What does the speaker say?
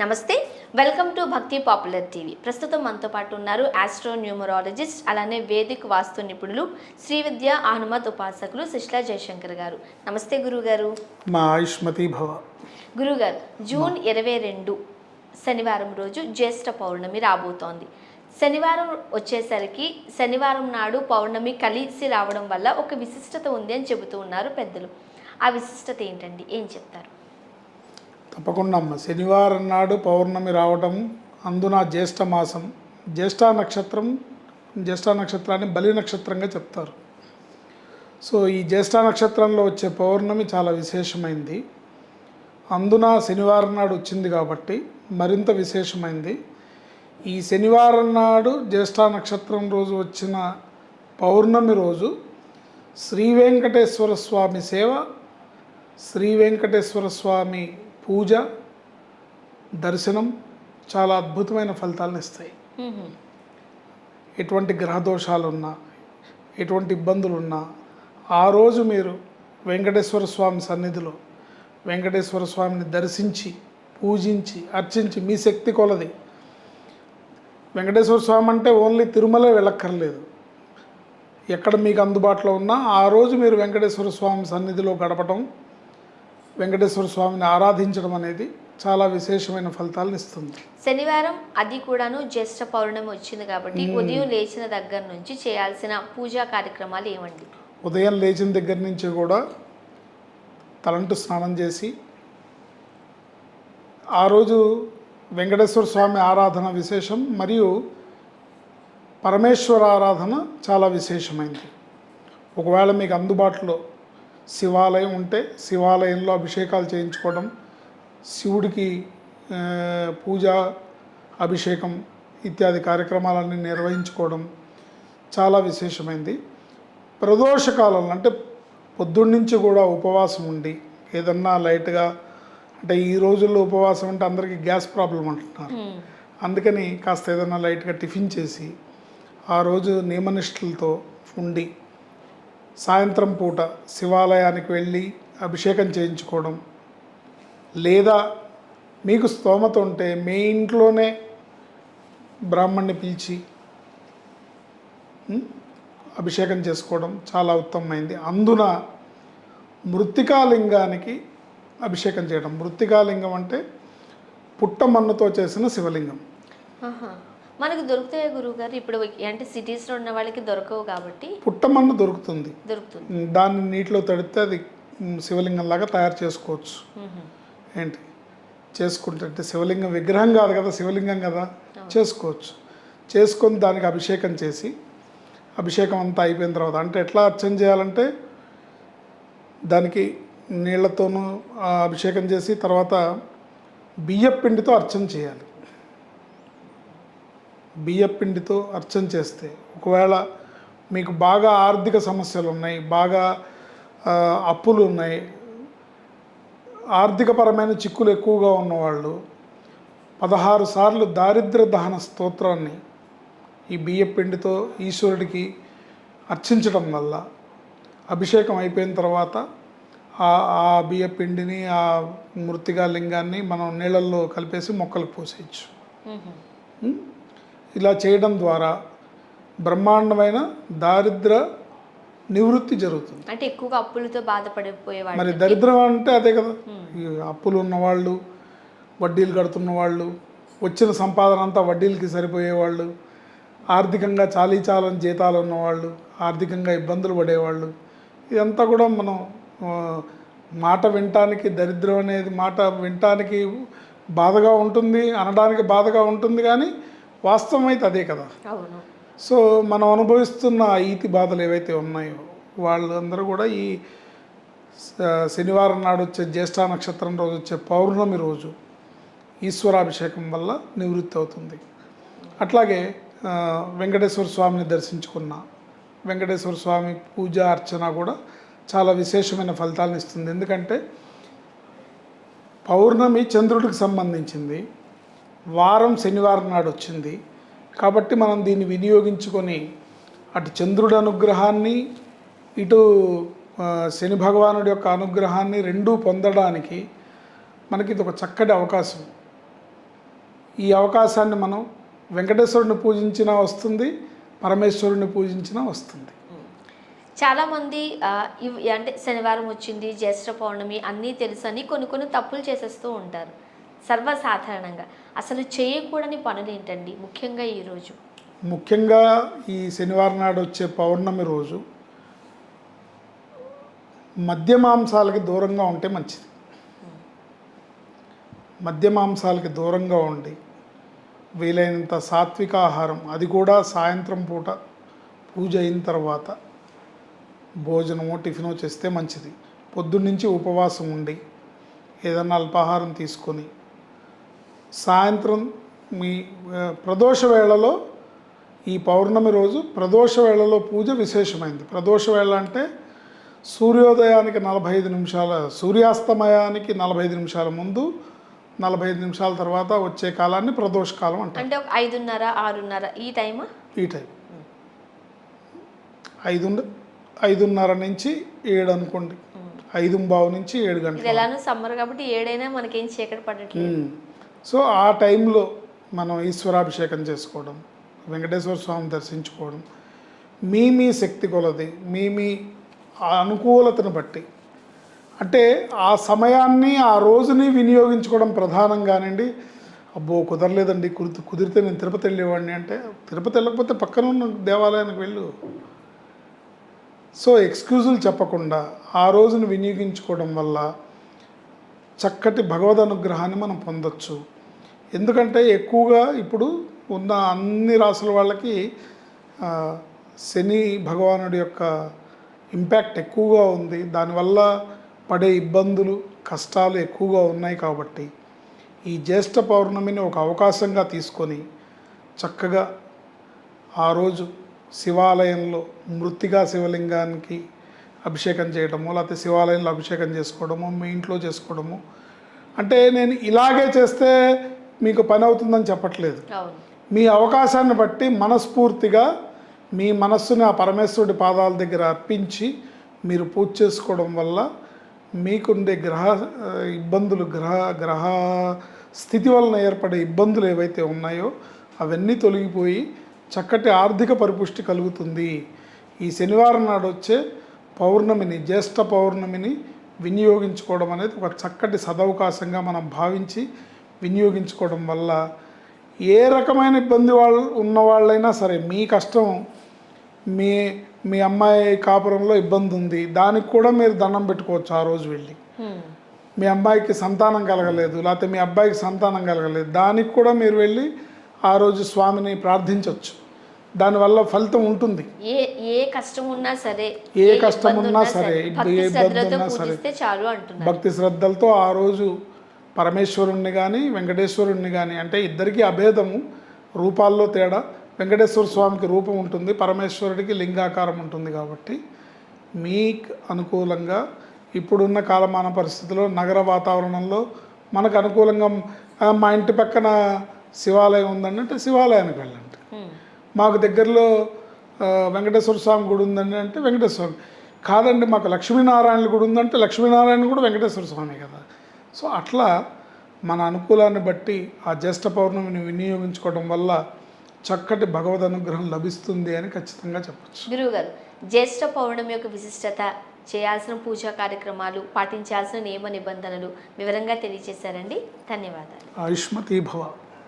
నమస్తే welcome to Bhakti popular TV. ప్రస్తుతం మనతో పాటు ఉన్నారు ఆస్ట్రో న్యూమరాలజిస్ట్ అలానే వేదిక్ వాస్తు నిపుణులు శ్రీ విద్య హనుమత్ ఉపాసకులు శిష్లా జయశంకర్ గారు. నమస్తే గురుగారు. మా ఆయుష్మతి భవ. గురుగారు జూన్ ఇరవై రెండు శనివారం రోజు జ్యేష్ఠ పౌర్ణమి రాబోతోంది. శనివారం వచ్చేసరికి శనివారం నాడు పౌర్ణమి కలిసి రావడం వల్ల ఒక విశిష్టత ఉంది అని చెబుతూ ఉన్నారు పెద్దలు. ఆ విశిష్టత ఏంటండి? ఏం చెప్తారు? తప్పకుండా అమ్మ. శనివారం నాడు పౌర్ణమి రావటం అందున జ్యేష్ఠ మాసం. జ్యేష్ఠ నక్షత్రం జ్యేష్ఠ నక్షత్రాన్ని బలి నక్షత్రంగా చెప్తారు. సో ఈ జ్యేష్ఠ నక్షత్రంలో వచ్చే పౌర్ణమి చాలా విశేషమైంది. అందున శనివారం నాడు వచ్చింది కాబట్టి మరింత విశేషమైంది. ఈ శనివారం నాడు జ్యేష్ఠ నక్షత్రం రోజు వచ్చిన పౌర్ణమి రోజు శ్రీ వెంకటేశ్వర స్వామి సేవ శ్రీ వెంకటేశ్వర స్వామి పూజ దర్శనం చాలా అద్భుతమైన ఫలితాలను ఇస్తాయి. ఎటువంటి గ్రహ దోషాలు ఉన్నా ఎటువంటి ఇబ్బందులు ఉన్నా ఆ రోజు మీరు వెంకటేశ్వర స్వామి సన్నిధిలో వెంకటేశ్వర స్వామిని దర్శించి పూజించి అర్చించి మీ శక్తి కొలది. వెంకటేశ్వర స్వామి అంటే ఓన్లీ తిరుమలే వెళ్ళక్కర్లేదు. ఎక్కడ మీకు అందుబాటులో ఉన్నా ఆ రోజు మీరు వెంకటేశ్వర స్వామి సన్నిధిలో గడపటం వెంకటేశ్వర స్వామిని ఆరాధించడం అనేది చాలా విశేషమైన ఫలితాలను ఇస్తుంది. శనివారం అది కూడాను జ్యేష్ఠ పౌర్ణమి వచ్చింది కాబట్టి ఉదయం లేచిన దగ్గర నుంచి చేయాల్సిన పూజా కార్యక్రమాలు ఏమండి ఉదయం లేచిన దగ్గర నుంచి కూడా తలంటు స్నానం చేసి ఆ రోజు వెంకటేశ్వర స్వామి ఆరాధన విశేషం మరియు పరమేశ్వర ఆరాధన చాలా విశేషమైంది. ఒకవేళ మీకు అందుబాటులో శివాలయం ఉంటే శివాలయంలో అభిషేకాలు చేయించుకోవడం శివుడికి పూజ అభిషేకం ఇత్యాది కార్యక్రమాలన్నీ నిర్వహించుకోవడం చాలా విశేషమైంది. ప్రదోష కాలంలో అంటే పొద్దున్నుంచి కూడా ఉపవాసం ఉండి ఏదన్నా లైట్గా అంటే ఈ రోజుల్లో ఉపవాసం అంటే అందరికీ గ్యాస్ ప్రాబ్లం అంటున్నారు. అందుకని కాస్త ఏదైనా లైట్గా టిఫిన్ చేసి ఆ రోజు నియమనిష్టలతో ఉండి సాయంత్రం పూట శివాలయానికి వెళ్ళి అభిషేకం చేయించుకోవడం. లేదా మీకు స్తోమత ఉంటే మీ ఇంట్లోనే బ్రాహ్మణ్ణి పిలిచి అభిషేకం చేసుకోవడం చాలా ఉత్తమమైంది. అందున మృత్తికాలింగానికి అభిషేకం చేయడం. మృత్తికాలింగం అంటే పుట్టమన్నుతో చేసిన శివలింగం. మనకు దొరుకుతాయి గురువు గారు ఇప్పుడు అంటే సిటీస్లో ఉన్న వాళ్ళకి దొరకవు కాబట్టి పుట్టమన్ను దొరుకుతుంది. దొరుకుతుంది. దాన్ని నీటిలో తడితే అది ఉం, శివలింగంలాగా తయారు చేసుకోవచ్చు. ఏంటి? చేసుకుంటే అంటే శివలింగం విగ్రహం కాదు కదా శివలింగం కదా? చేసుకోవచ్చు. చేసుకొని దానికి అభిషేకం చేసి అభిషేకం అంతా అయిపోయిన తర్వాత అంటే ఎట్లా అర్చన చేయాలంటే దానికి నీళ్ళతోనూ అభిషేకం చేసి తర్వాత బియ్యం పిండితో అర్చన చేయాలి. బియ్యం పిండితో అర్చన చేస్తే ఒకవేళ మీకు బాగా ఆర్థిక సమస్యలు ఉన్నాయి బాగా అప్పులు ఉన్నాయి ఆర్థికపరమైన చిక్కులు ఎక్కువగా ఉన్నవాళ్ళు పదహారు సార్లు దారిద్ర దహన స్తోత్రాన్ని ఈ బియ్య పిండితో ఈశ్వరుడికి అర్చించడం వల్ల అభిషేకం అయిపోయిన తర్వాత ఆ ఆ బియ్య పిండిని ఆ మృతిగా లింగాన్ని మనం నీళ్ళల్లో కలిపేసి మొక్కలకు పోసేయచ్చు? ఇలా చేయడం ద్వారా బ్రహ్మాండమైన దారిద్ర నివృత్తి జరుగుతుంది. అంటే ఎక్కువగా అప్పులతో బాధపడిపోయేవాళ్ళు. మరి దరిద్రం అంటే అదే కదా. ఈ అప్పులు ఉన్నవాళ్ళు వడ్డీలు కడుతున్న వాళ్ళు వచ్చిన సంపాదన అంతా వడ్డీలకి సరిపోయేవాళ్ళు ఆర్థికంగా చాలీ చాలని జీతాలు ఉన్నవాళ్ళు ఆర్థికంగా ఇబ్బందులు పడేవాళ్ళు ఇదంతా కూడా మనం మాట వినటానికి దరిద్రం అనేది మాట వినటానికి బాధగా ఉంటుంది అనడానికి బాధగా ఉంటుంది కానీ వాస్తవం అయితే అదే కదా. సో మనం అనుభవిస్తున్న ఈతి బాధలు ఏవైతే ఉన్నాయో వాళ్ళందరూ కూడా ఈ శనివారం నాడు వచ్చే జ్యేష్ఠ నక్షత్రం రోజు వచ్చే పౌర్ణమి రోజు ఈశ్వరాభిషేకం వల్ల నివృత్తి అవుతుంది. అట్లాగే వెంకటేశ్వర స్వామిని దర్శించుకున్న వెంకటేశ్వర స్వామి పూజ అర్చన కూడా చాలా విశేషమైన ఫలితాలను ఇస్తుంది. ఎందుకంటే పౌర్ణమి చంద్రుడికి సంబంధించింది. వారం శనివారం నాడు వచ్చింది. కాబట్టి మనం దీన్ని వినియోగించుకొని అటు చంద్రుడి అనుగ్రహాన్ని ఇటు శని భగవానుడి యొక్క అనుగ్రహాన్ని రెండూ పొందడానికి మనకి ఇది ఒక చక్కటి అవకాశం. ఈ అవకాశాన్ని మనం వెంకటేశ్వరుని పూజించినా వస్తుంది పరమేశ్వరుని పూజించినా వస్తుంది. చాలామంది అంటే శనివారం వచ్చింది జ్యేష్ఠ పౌర్ణమి అన్నీ తెలుసు అని కొన్ని కొన్ని తప్పులు చేసేస్తూ ఉంటారు. సర్వసాధారణంగా. అసలు చేయకూడని పనులు ఏంటండి ముఖ్యంగా ఈరోజు ముఖ్యంగా ఈ శనివారం నాడు వచ్చే పౌర్ణమి రోజు మద్యమాంసాలకి దూరంగా ఉంటే మంచిది. మద్య మాంసాలకి దూరంగా ఉండి వీలైనంత సాత్విక ఆహారం అది కూడా సాయంత్రం పూట పూజ అయిన తర్వాత భోజనమో టిఫినో చేస్తే మంచిది. పొద్దున్నుంచి ఉపవాసం ఉండి ఏదన్నా అల్పాహారం తీసుకొని సాయంత్రం మీ ప్రదోష వేళలో ఈ పౌర్ణమి రోజు ప్రదోష వేళలో పూజ విశేషమైంది. ప్రదోష వేళ అంటే సూర్యోదయానికి నలభై ఐదు నిమిషాల సూర్యాస్తమయానికి నలభై ఐదు నిమిషాల ముందు నలభై ఐదు నిమిషాల తర్వాత వచ్చే కాలాన్ని ప్రదోష కాలం అంటారు. అంటే ఒక ఐదున్నర ఆరున్నర ఈ టైమా? ఈ టైం ఐదు ఐదున్నర నుంచి ఏడు అనుకోండి. ఐదు బావు నుంచి ఏడు గంటలు. ఎలానో సమ్మర్ కాబట్టి ఏడైనా మనకేం చీకటి పడట్లేదు. సో ఆ టైంలో మనం ఈశ్వరాభిషేకం చేసుకోవడం వెంకటేశ్వర స్వామి దర్శించుకోవడం మీ మీ శక్తి కొలది మీ మీ ఆ అనుకూలతను బట్టి. అంటే ఆ సమయాన్ని ఆ రోజుని వినియోగించుకోవడం ప్రధానంగానండి అబ్బో కుదరలేదండి. కుదిరి కుదిరితే నేను తిరుపతి వెళ్ళేవాడిని అంటే తిరుపతి వెళ్ళకపోతే పక్కన ఉన్న దేవాలయానికి వెళ్ళు. సో ఎక్స్క్యూజులు చెప్పకుండా ఆ రోజును వినియోగించుకోవడం వల్ల చక్కటి భగవద్ అనుగ్రహాన్ని మనం పొందొచ్చు. ఎందుకంటే ఎక్కువగా ఇప్పుడు ఉన్న అన్ని రాసుల వాళ్ళకి శని భగవానుడి యొక్క ఇంపాక్ట్ ఎక్కువగా ఉంది. దానివల్ల పడే ఇబ్బందులు కష్టాలు ఎక్కువగా ఉన్నాయి కాబట్టి ఈ జ్యేష్ఠ పౌర్ణమిని ఒక అవకాశంగా తీసుకొని చక్కగా ఆ రోజు శివాలయంలో మృతిగా శివలింగానికి అభిషేకం చేయడము లేకపోతే శివాలయంలో అభిషేకం చేసుకోవడము మీ ఇంట్లో చేసుకోవడము. అంటే నేను ఇలాగే చేస్తే మీకు పని అవుతుందని చెప్పట్లేదు. మీ అవకాశాన్ని బట్టి మనస్ఫూర్తిగా మీ మనస్సుని ఆ పరమేశ్వరుడి పాదాల దగ్గర అర్పించి మీరు పూజ చేసుకోవడం వల్ల మీకుండే గ్రహ ఇబ్బందులు గ్రహ గ్రహ స్థితి వలన ఏర్పడే ఇబ్బందులు ఏవైతే ఉన్నాయో అవన్నీ తొలగిపోయి చక్కటి ఆర్థిక పరిపుష్టి కలుగుతుంది. ఈ శనివారం నాడు వచ్చే పౌర్ణమిని జ్యేష్ఠ పౌర్ణమిని వినియోగించుకోవడం అనేది ఒక చక్కటి సదవకాశంగా మనం భావించి వినియోగించుకోవడం వల్ల ఏ రకమైన ఇబ్బంది వాళ్ళు ఉన్న వాళ్ళైనా సరే మీ కష్టం మీ మీ అమ్మాయి కాపురంలో ఇబ్బంది ఉంది దానికి కూడా మీరు దండం పెట్టుకోవచ్చు ఆ రోజు వెళ్ళి. మీ అమ్మాయికి సంతానం కలగలేదు లేకపోతే మీ అబ్బాయికి సంతానం కలగలేదు దానికి కూడా మీరు వెళ్ళి ఆ రోజు స్వామిని ప్రార్థించవచ్చు దానివల్ల ఫలితం ఉంటుంది ఏ ఏ కష్టం ఉన్నా సరే ఏ కష్టం ఉన్నా సరే, ఏ ఇబ్బంది ఉన్నా సరే. భక్తి శ్రద్ధలతో ఆ రోజు పరమేశ్వరుణ్ణి కానీ వెంకటేశ్వరుణ్ణి కానీ అంటే ఇద్దరికీ అభేదము రూపాల్లో తేడా. వెంకటేశ్వర స్వామికి రూపం ఉంటుంది పరమేశ్వరుడికి లింగాకారం ఉంటుంది కాబట్టి మీకు అనుకూలంగా ఇప్పుడున్న కాలమాన పరిస్థితిలో నగర వాతావరణంలో మనకు అనుకూలంగా "ఆ, మా ఇంటి పక్కన శివాలయం ఉందండి అంటే శివాలయానికి వెళ్ళండి. మాకు దగ్గరలో వెంకటేశ్వర స్వామి గుడి ఉందండి అంటే వెంకటేశ్వర కాదండి మాకు లక్ష్మీనారాయణ గుడి ఉందంటే లక్ష్మీనారాయణ కూడా వెంకటేశ్వర స్వామి కదా. సో అట్లా మన అనుకూలాన్ని బట్టి ఆ జ్యేష్ఠ పౌర్ణమిని వినియోగించుకోవడం వల్ల చక్కటి భగవద్ అనుగ్రహం లభిస్తుంది అని ఖచ్చితంగా చెప్పచ్చు. గురువుగారు జ్యేష్ఠ పౌర్ణమి యొక్క విశిష్టత చేయాల్సిన పూజా కార్యక్రమాలు పాటించాల్సిన నియమ నిబంధనలు వివరంగా తెలియజేశారండి. ధన్యవాదాలు. ఆయుష్మతీ భవ